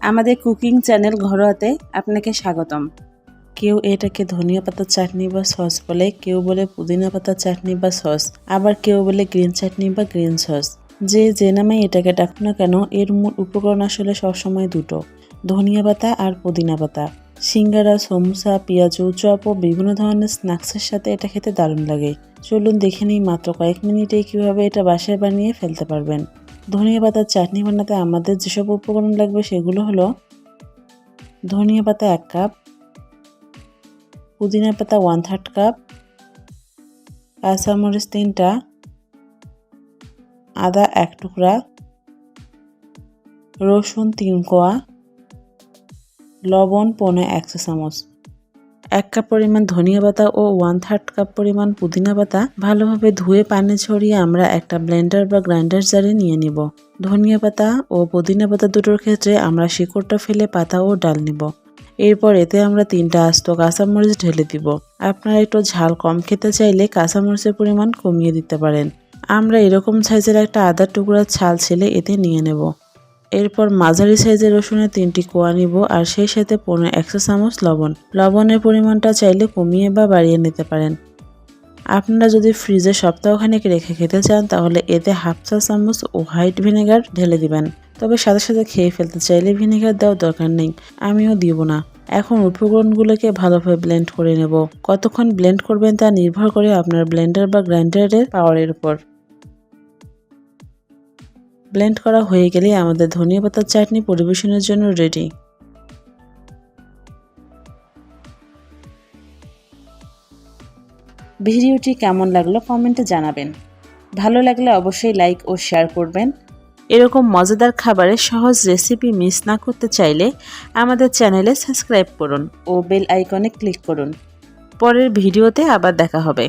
আমাদের cooking channel ঘরোয়াতে আপনাকে স্বাগতম। কেউ এটাকে ধনিয়া পাতার চাটনি বা সস বলে, কেউ বলে পুদিনা পাতার চাটনি বা সস, আবার কেউ বলে গ্রিন চাটনি বা গ্রিন সস। যে যে নামে এটাকে ডাক না কেন, এর মূল উপকরণ আসলে সবসময় দুটো, ধনিয়া পাতা আর পুদিনা পাতা। সিঙ্গারা, সমোসা, পেঁয়াজু, চপ ও বিভিন্ন ধরনের স্ন্যাক্সের সাথে এটা খেতে দারুণ লাগে। চলুন দেখে নিই মাত্র কয়েক মিনিটেই কীভাবে এটা বাসায় বানিয়ে ফেলতে পারবেন। ধনিয়া পাতার চাটনি বানাতে আমাদের যেসব উপকরণ লাগবে সেগুলো হলো ধনিয়া পাতা এক কাপ, পুদিনা পাতা ওয়ান থার্ড কাপ কাঁচামরিচ তিনটা, আদা এক টুকরা, রসুন তিন কোয়া, লবণ পৌনে একশো চামচ এক কাপ পরিমাণ ধনিয়া পাতা ও ওয়ান থার্ড কাপ পরিমাণ পুদিনা পাতা ভালোভাবে ধুয়ে পানি ছড়িয়ে আমরা একটা ব্লেন্ডার বা গ্রাইন্ডার জারে নিয়ে নিব। ধনিয়া পাতা ও পুদিনা পাতা দুটোর ক্ষেত্রে আমরা শিকড়টা ফেলে পাতা ও ডাল নিব। এরপর এতে আমরা তিনটা আস্ত কাঁচামরিচ ঢেলে দিব। আপনারা একটু ঝাল কম খেতে চাইলে কাঁচামরিচের পরিমাণ কমিয়ে দিতে পারেন। আমরা এরকম সাইজের একটা আদার টুকরা ছাল ছেলে এতে নিয়ে নেব। এরপর মাঝারি সাইজের রসুনের তিনটি কোয়া নিব আর সেই সাথে পনেরো একশো চামচ লবণ। লবণের পরিমাণটা চাইলে কমিয়ে বা বাড়িয়ে নিতে পারেন। আপনারা যদি ফ্রিজে সপ্তাহখানেক রেখে খেতে চান, তাহলে এতে হাফ চা চামচ ও হোয়াইট ভিনেগার ঢেলে দিবেন। তবে সাথে সাথে খেয়ে ফেলতে চাইলে ভিনেগার দেওয়ার দরকার নেই, আমিও দিব না। এখন উপকরণগুলোকে ভালোভাবে ব্লেন্ড করে নেব। কতক্ষণ ব্লেন্ড করবেন তা নির্ভর করে আপনার ব্লেন্ডার বা গ্রাইন্ডারের পাওয়ারের উপর। ব্লেন্ড করা হয়ে গেলে আমাদের ধনিয়া পাতার চাটনি পরিবেশনের জন্য রেডি। ভিডিওটি কেমন লাগল কমেন্টে জানাবেন। ভালো লাগলে অবশ্যই লাইক ও শেয়ার করবেন। এরকম মজাদার খাবারের সহজ রেসিপি মিস না করতে চাইলে আমাদের চ্যানেলে সাবস্ক্রাইব করুন। ও বেল আইকনে ক্লিক করুন। পরের ভিডিওতে আবার দেখা হবে।